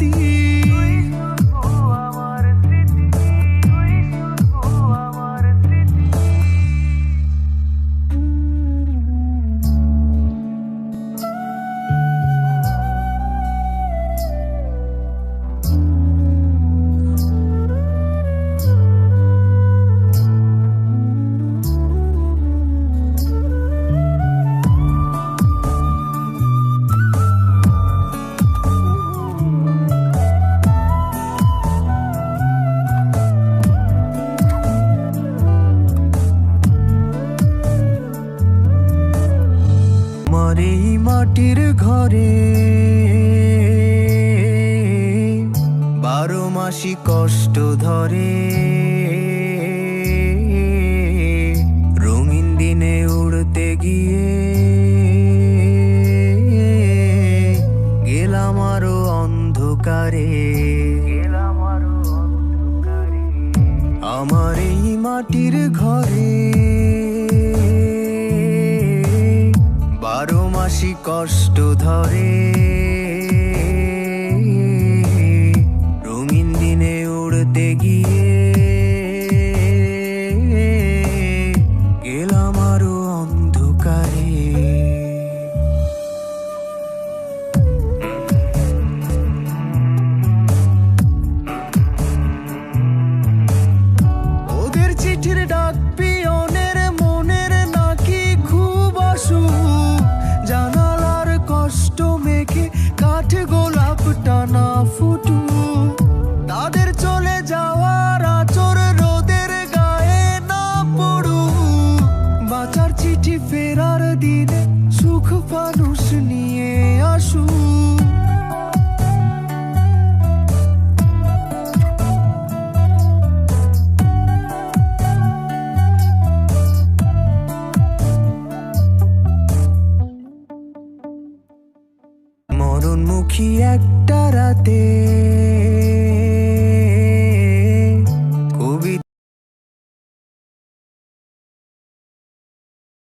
地。আমার এই মাটির ঘরে। বারো মাসি কষ্ট ধরে। রঙিন দিনে উড়তে গিয়ে গেলাম আরও অন্ধকারে। গেলাম আরও অন্ধকারে। আমার এই মাটির ঘরে কষ্ট ধরে। ফানুষ নিয়ে আসু। মরণমুখী একটা রাতে